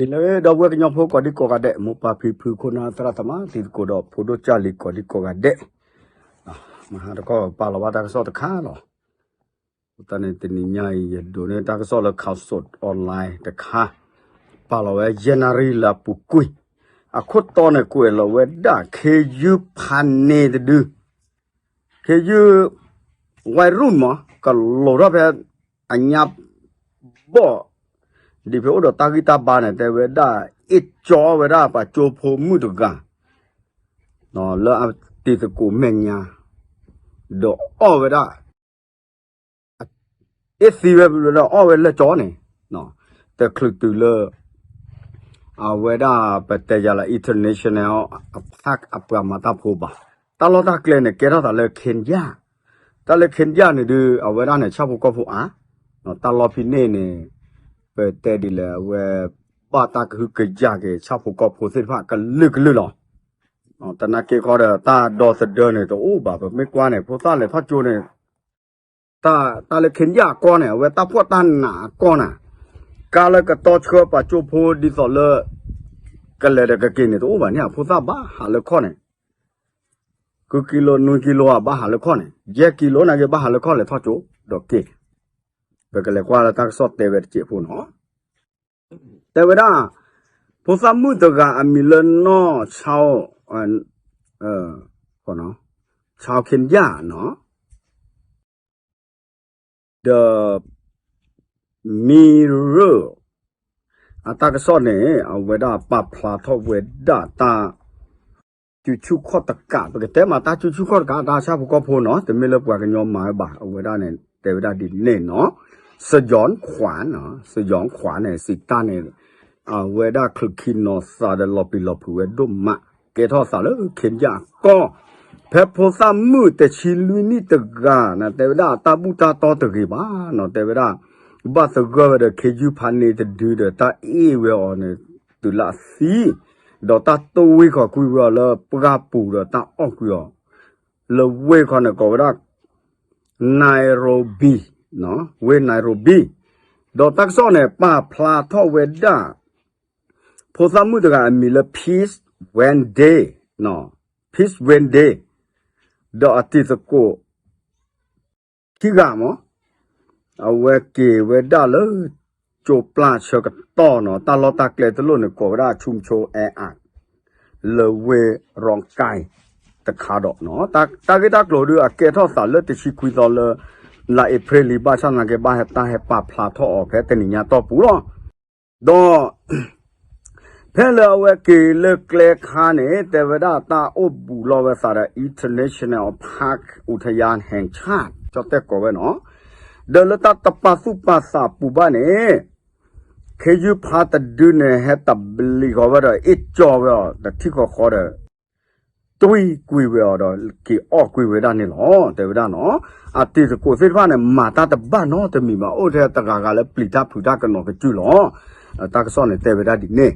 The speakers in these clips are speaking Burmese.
ဒီလေတော့ဝဲကညဖို့ကဒီကောကတဲ့မပါဖီဖူခုနာတရတမဒီကိုတော့ဖိုဒိုချလီကိုဒီကောကတဲ့မဟာတော့ပါလဝတာဆောတခါလောတနေ့တနိညာရဒိုနေတာကဆောလခောက်ဆော့အွန်လိုင်းတခါပါလဝဲဂျန်နရီလာပူကွီအခုတော့နေကွယ်လောဝဲဒါခေယူဖန်နေ ဒူခေယူဝိုင်ရုံမကလောရပဲအညာဘောဒီဖေတော့တာဂီတာဘာနေတဲ့ဝဲဒါအစ်ကျော်ဝဲဒါပါချိုဖိုမှုတကနော်လောအတီတကူမညာတော့အော်ဝဲဒါအစ်စီပဲဘလို့တော့အော်ဝဲလက်ကြောနေနော်တခလုတူလအဝဲဒါပတကြလာ international အဖက်အပမတာဖိုပါတလောတာကလနဲ့ကေရတာလေခင်ကြတလေခင်ကြနေဒီအဝဲဒါနဲ့ချဖို့ကောဖို့အာနော်တလောဖိနေနေ ပဲတဲ့ဒီလဲဝဲပတာကခုကကြကေချဖို့ကဖို့စစ်ဖကลึကลึလောအော်တနကေခေါ်တာတာဒေါ်စဒနေတော့အိုးဘာပဲမကွာနေဖို့သားလေဖတ်ကြိုးနေတာတာလေခင်ရကောနေဝဲတာဖွတ်တန်နာကောနာကာလကတော့ချောပါချိုဖို့ဒီစော်လေကလဲကကိနေတော့ဘာညာဖို့သားဘာဟာလခေါနေကကီလိုနူကီလိုဘာဟာလခေါနေဂျက်ကီလိုနာကေဘာဟာလခေါလေဖတ်ကြိုးတော့ကေ နေ ta ta le khen ya ko ne we ta pho ta na ko na ka le ka to chho pa chu pho di so le ka le de ka ke ne to ba nya pho ta ba ha le kho ne ku kilo nu kilo ba ha le kho ne je kilo na je ba ha le kho le tho chu do ke be ka le kwa la ta so te we che pho no te we da pho sa mu to ga a mi le no chao an eh ko no chao khen ya no the mirror အတကစောနေအဝဒပပလာထောဝဒတာချူချူခော့တကပကတဲ့မှာတာချူချူခော့ကတာရှာဖကောဖိုနော်တမီလပွားကညောမာပါအဝဒနဲ့တေဝဒဒီနေနော်စကြွန်ခွာနော်စကြွန်ခွာနဲ့စိတနေအဝဒခလခိနောစာဒလောပီလောဖူဝဒုမကေထောစာလခင်ကြကောဖက်ဖို့သမှုတချီလူနီတကနာတေဝဒတပုတာတော်တကေပါနော်တေဝဒဘာသဂဝဒခေယူဖာနေတဲ့ဒူဒတာအေဝေအော်နေတူလာစီဒေါ်တာတိုဝေခကူရလပကပူရတာအော့ကူရလဝေခ နကောရနိုင်ရိုဘီနော်ဝေနိုင်ရိုဘီဒေါ်တက်ဆောနေပါဖလာထောဝေဒာဖိုသမှုတကအမီလ peace when day နော် peace when day ဒေါ်အတိတကိုခိကမောအဝဲကေဝဲဒါလချိုပလာချကတောနော်တလောတကလေတလို့နကိုရာချုံချိုအဲအလဝဲရောင်ကိုင်တခါတော့နော်တာတာဂီတာကလိုဒူအကေထောစာလက်တရှိခွီတော်လ လာဧပြီလီဘာချနာကေဘာဟတာဟပဖလာထောအော်ခဲတနိညာတော့ပူတော့တော့ဖဲလဝဲကေလကလေခါနေတေဝဒတာအဘူလောဝဲစာရ International Park ဥထယန်ဟန်ချတ်ចတ်တဲ့ကောဝဲနော်ဒလတတပစုပစာပူပါနေခေယူဖာတဒုနေဟတဘလီကောဝဲတော့အကျော်ဝဲတတိကောခေါ်တဲ့ တွေးကွေဝဲတော့ကေအော့ကွေဝဲတာနေလောတေဝဒနော်အတိကိုစိဖာနေမာတာတဘနော်တမီမအိုတဲ့တကာကလည်းပလီတာဖူတာကနော်ကကျူလောတာကစောနေတေဝဒဒီနေ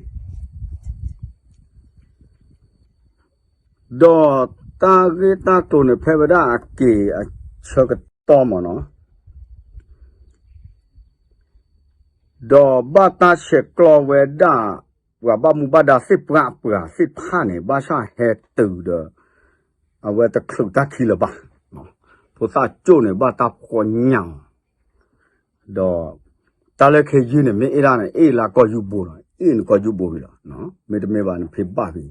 ဒေါ်တာဂေတာတုန်ဖေဝဒအကေအချကတော်မနော်ဒေါ်ဘတာရှက်က လဝေဒာဝဘမူဘဒါစစ်ပရပရစစ်ဖာနေဘာရှာဟဲတူဒအဝဲတခလုတာခီလဘာနော်ပိုသာကျိုးနေဘာတာခေါညောင်ဒေါ်တလည်းခေကြီးနေမင်းအေးလာနေအေးလာကောယူပို့တော့အေးကောယူပို့ပြီလားနော်မေတမေပါနေဖေပါပြီ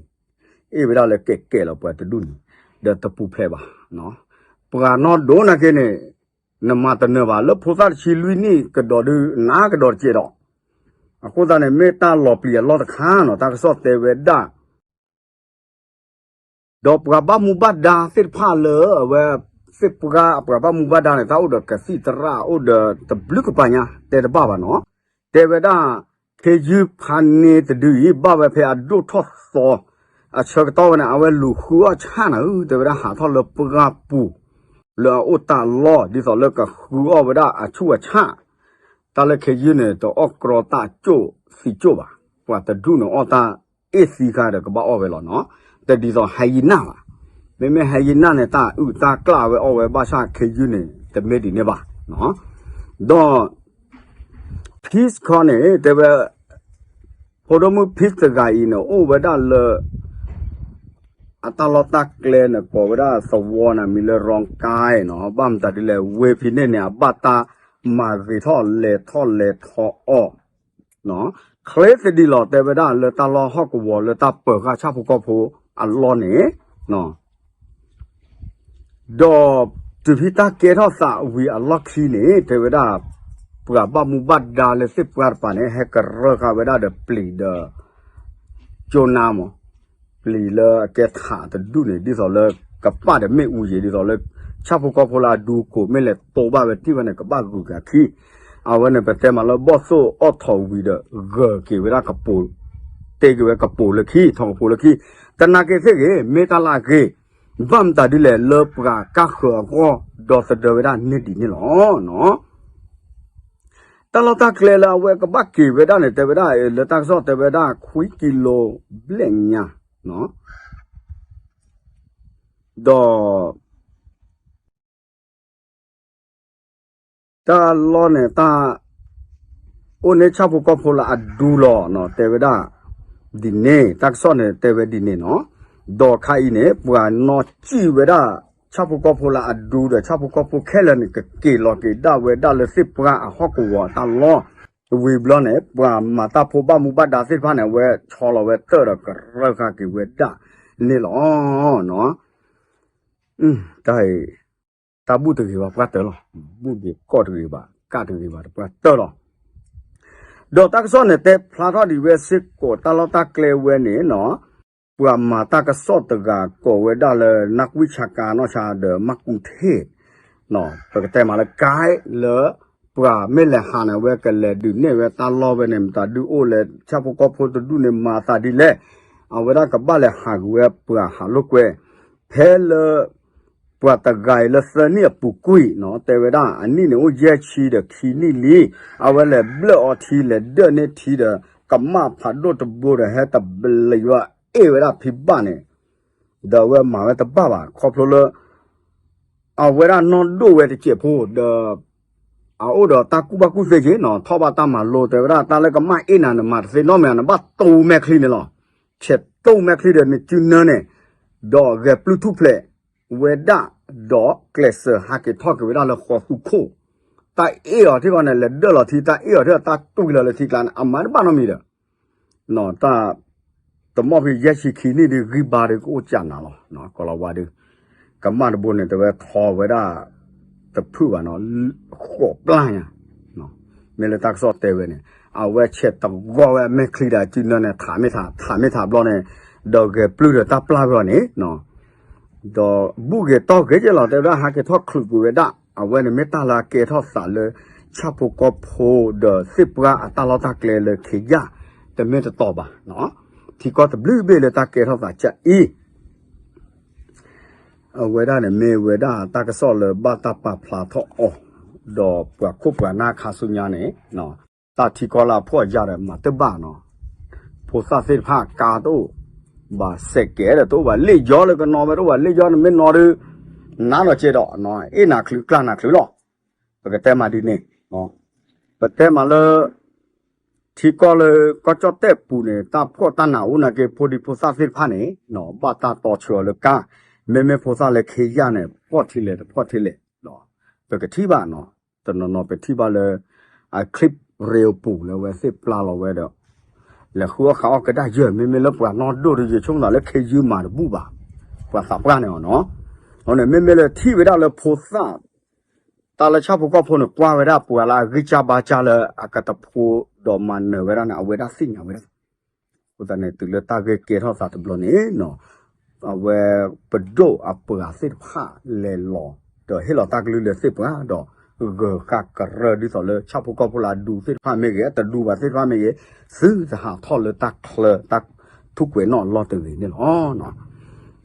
အေးဗလာလည်းကဲကဲတော့ပွားတဒုန်ဒတပူဖဲပါနော်ပကနောဒိုနာကေနေနမတနေပါလဖိုသာချီလူနီကတော်ဒနာကတော်ကျေတော့ အခုတည်းမေတ္တာလော်ပလီလော်တခါနော်တာကစောတေဝဒတော့ပကဘာမူဘဒါစစ်ဖာလေဝဲစစ်ပကပကဘာမူဘဒါနေတာဥဒကစီတရာဥဒတဘလုကပညာတေတဘာပါနော်တေဝဒခေဂျူဖန်နေတဒူဘဘဖေအဒုထောသောအချက်တော့နာအဝဲလူခူအချာနာတေဝဒဟာထောလပကပူလောဥတာလောဒီသောလကခူအဝဒအချူအချာ တလခေယနေတော့အကရတာကျိုစီကျိုပါပွာတဒုနောအတာအစီကားတဲ့ကဘာအော်ပဲလောနော်တဒီသောဟိုင်နာပါမေမေဟိုင်နာနဲ့တာဥတာကလာဝဲအော်ဝဲဘာရှာခေယနေတမေဒီနေပါနော်တော့ peace corner တဲ့ဖိုဒမှုဖိစကအိနအိုဝဒလအတလတကလေနကိုဝဒသဝနာမီလရောင်ကိုင်းနော်ဘမ်တတိလေဝေဖိနေနေဘတာ မာရီထောလေထောလေထောအောနော်คลสดีลอเตเวดาเลตาลอฮอกวอเลตาเปิกะชาพุกอโพอัลลอเนเนาะดอตุพิตาเกทอสาวีอัลลอคีเนเตเวดาปะบะมุบัดดาเลสิปกาปาเนเฮกรคาเวดาเดปลีเดโจนามปลีเลเกถาตดุเนดิซอเลกะปะเดเมอูเยดิซอเล chapu ko phola du ko mele to ba be ti bane ka ba gu ga khi awane be te ma lo bo so o tho wi de ge ke we ra ka po te ge we ka po le khi thong po le khi tana ke se ge me ta la ge bam ta di le lo pra ka kho ko do se de we ra ni di ni lo no ตลอดตากเลลาเวกบักกีเวด้าเนี่ยเตเวด้าเลตักซอเตเวด้าคุยกิโลเบลงเนี่ยเนาะดอ o ne cha pu ko phu la adu lo no te ve da di ne tak so ne te ve di ne no do khai ne pwa no chi ve da cha pu ko phu la adu de cha pu ko phu khe la ne ke ke lo ke da ve da le sip pwa a ho ko wa ta lo we blo ne pwa ma ta phu ba mu ba da sit pha ne we cho lo we te da ka ra ka ke we da ne lo no um dai ตาบุตรีว่าปะเตอลบุ ta bu tu ba pra te lo bu de ko tu ba ka tu ba pra te lo do ta so ne te phla tho di we sit ko ta lo ta kle we ne no pua ma ta ka so ta ga ko we da le nak wi cha ka no cha de mak ku the no pa ka te ma le kai le ပရာမဲလဟာနဝဲကလေဒုနေဝဲတာလောပဲနေမတာဒုအိုလေချက်ဖို့ကဖို့ဒုနေမာတာဒီလေအဝရကဘလေဟာကွဲပရာဟာလုကွဲဖဲလ กายเลปัวเมเลหานะเวกะเลดูเนเวตาลอเวเนมตาดูโอเลชาพกอโพตดูเนมาตาดิเลเอาเวดากะบะเลหาเวปัวหาลุกเวเพเล ပွာတဂိုင်လစနီပူကွီနော်တေဝဒအနိနေဦးရဲ့ချီတဲ့ခီနီလီအဝဲလေဘလော့ထီလေဒနေထီတဲ့ကမဖာဒိုတဘူရဟတဘလယအေဝရဖိပနေဒါဝဲမာဝဲတပပါခေါပလိုလအဝဲရနော်ဒိုဝဲတချေဖို့ဒအော်တော့တာကူဘကူစေကြီးနော်ထောပါတမလို့တေဝဒတာလည်းကမအေးနာနမစေနော်မြန်နဘတူမက်ခလီနော်ချက်တူမက်ခလီတဲ့မြကျနနဲ့တော့ဂပလူထုဖလက်ဝေဒ ดอกเกลสฮากิทอกเวลาเราขอสุโคตาเออที่ก่อนเนี่ยเดอร์ที่ตาเออที่ตาตุกเลยที่กลางอามันบ้านมีเด้อเนาะตาตมอพี่ยชิคีนี่ดิริบาริกูจันนะเนาะเนาะก็ละว่าดิกำมันบุญเนี่ยแต่ว่าทอเวลาตะพูว่าเนาะขอปลายเนาะเมลตักซอเตเวเนี่ยเอาไว้เช็ดตะกอไว้ไม่คลีดาจินเนี่ยถามไม่ถามถามไม่ถามบล้อเนี่ยดอกเกปลื้อตาปลาบล้อเนี่ยเนาะ တော့ဘူးကတော့ကဲကြလာတဲ့ဟာကတော့ခလူပူရတာအဝဲနမေတ္တာလာကေထောဆာလေချပကဖိုဒစစ်ပရာအတလာတကလေလေခေကြတမေတတော်ပါနော်ဒီကောတဘလူးဘေလေတကေထောဆာချက်အီအဝဲဒါနဲ့မေဝဲဒါတကဆောလေဘာတပပလာထောအောတော့ပခုပနာခါဆုညာနေနော်တာတီကောလာဖော့ကြရမှာတပနော်ပိုစာစစ်ဖာကာတော့ ba se ke da to ba le jo le ko no me to ba le jo me no de na no che do no e na klu kla na klu lo ba ke te ma di ne no ba te ma le thi ko le ko cho te pu ne ta pho ta na u na ke pho di pho sa fit pha ne no ba ta to chho le ka me me pho sa le khe ya ne pho thi le pho thi le no ba ke thi ba no to no no pe thi ba le a clip real pu le we se pla lo we do လေခုခါကဒါရမေမေလပွားနော်ဒိုရချုံလာလေခေယူမာဘူးပါပွားစာပကနေနော်ဟောနေမေမေလေထိဝဒလေဖိုစာတာလချပ်ကဖို့နပွားဝဒပွာလာဂိချဘာချလာအကတဖိုဒေါ်မန်နဝရနာဝဒစင်ဝဒဥဒနေတူလတာဂေကေထောစာတဘလနေနော်အဝဲပဒိုအပွာစစ်ဖာလေလောတော့ဟေလောတာကလူလေစစ်ပွာတော့ ge ka ka re di so le cha pu ko pu la du fit pha me ge ta du ba fit pha me ge su za ha tho le ta kle ta thu kwe no lo te ni lo no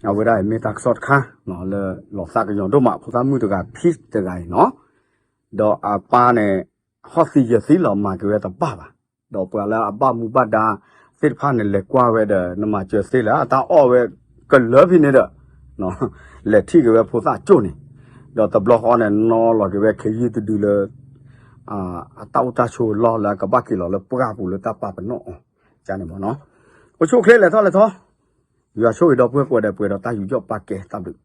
a we dai me ta sot kha no le lo sa ka yon do ma pu sa mu to ka phis te ga no do a pa ne ho si ye si lo ma ge ta ba ba do pu la a ba mu ba da fit pha ne le kwa we de na ma che si la ta o we ka le phi ne da no le thi ge we pu sa chu ni တော့တဘလဟောနဲ့နော်လော်ကပဲ ခေရီတူလေအာအတောက်တချိုလော်လာကဘကီလော်လပကပူလတပပနောကျန်နေပေါ့နော်ဟိုချိုခလေးလေတော့လေတော့ယူရချိုရတော့ပွဲပွဲတယ်ပွဲတော့တာယူကြော့ပါကဲတပ်လို့